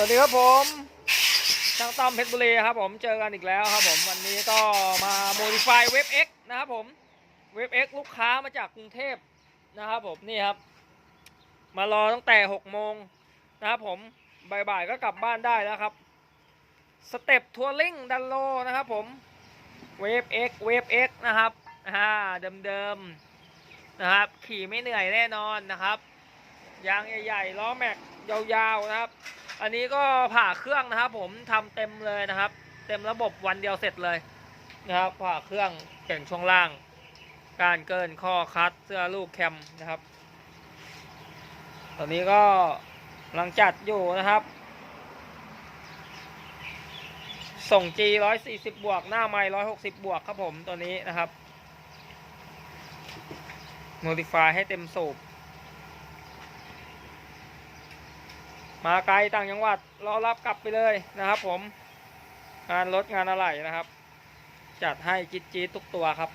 สวัสดีครับผมช่างต้อมเพชรบุรีครับผมเจอกันอีกแล้วครับผมวันนี้ก็มาโมดิฟายเว็บ X นะครับผมเว็บ X ลูกค้ามาจากกรุงเทพนะครับผมนี่ครับ มารอตั้งแต่6โมงนะครับผมบ่ายๆก็กลับบ้านได้แล้วครับสเต็ปทัวริงดันโลนะครับผมเวฟ X เวฟ X นะครับอ่าเดิมๆนะครับ ขี่ไม่เหนื่อยแน่นอนนะครับ ยางใหญ่ๆล้อแม็กยาวๆนะครับ อันนี้ก็ผ่าเครื่องนะครับ ผมทำเต็มเลยนะครับ เต็มระบบวันเดียวเสร็จเลยนะครับ ผ่าเครื่องเก่งช่วงล่าง การเกินข้อคัดเสื้อลูกแคมนะครับ ตอนนี้ก็กำลังจัดอยู่นะครับ ส่ง G 140 บวก หน้าไม้160 บวกครับผมตัวนี้นะครับ modify ให้เต็มสูบ มาไกลต่างจังหวัดรอรับกลับไปเลยนะครับผม งานรถงานอะไรนะครับ จัดให้จิ๊ดจี๊ดทุกตัวครับ